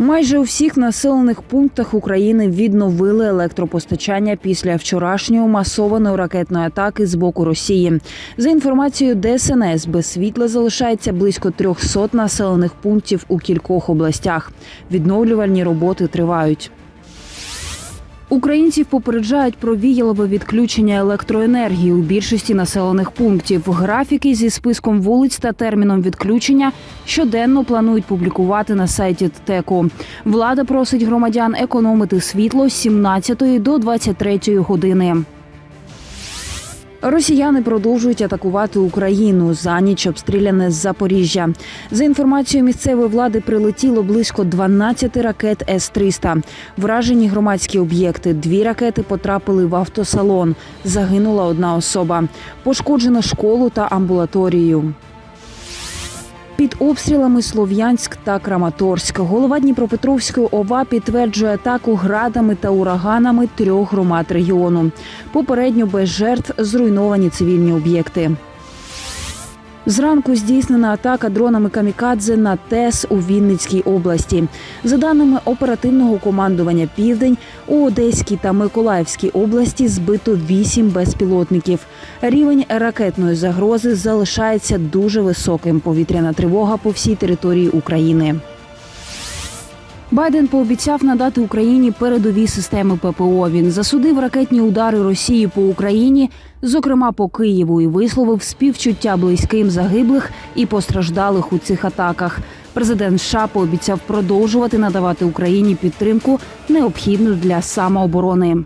Майже у всіх населених пунктах України відновили електропостачання після вчорашньої масованої ракетної атаки з боку Росії. За інформацією ДСНС, без світла залишається близько 300 населених пунктів у кількох областях. Відновлювальні роботи тривають. Українців попереджають про віялове відключення електроенергії у більшості населених пунктів. Графіки зі списком вулиць та терміном відключення щоденно планують публікувати на сайті ТТЕКу. Влада просить громадян економити світло з 17 до 23 години. Росіяни продовжують атакувати Україну за ніч обстріляне з Запоріжжя. За інформацією місцевої влади, прилетіло близько 12 ракет С-300. Вражені громадські об'єкти. Дві ракети потрапили в автосалон. Загинула одна особа. Пошкоджено школу та амбулаторію. Під обстрілами Слов'янськ та Краматорськ. Голова Дніпропетровської ОВА підтверджує атаку градами та ураганами трьох громад регіону. Попередньо без жертв зруйновані цивільні об'єкти. Зранку здійснена атака дронами камікадзе на ТЕС у Вінницькій області. За даними оперативного командування Південь, у Одеській та Миколаївській області збито вісім безпілотників. Рівень ракетної загрози залишається дуже високим. Повітряна тривога по всій території України. Байден пообіцяв надати Україні передові системи ППО. Він засудив ракетні удари Росії по Україні, зокрема по Києву, і висловив співчуття близьким загиблих і постраждалих у цих атаках. Президент США пообіцяв продовжувати надавати Україні підтримку, необхідну для самооборони.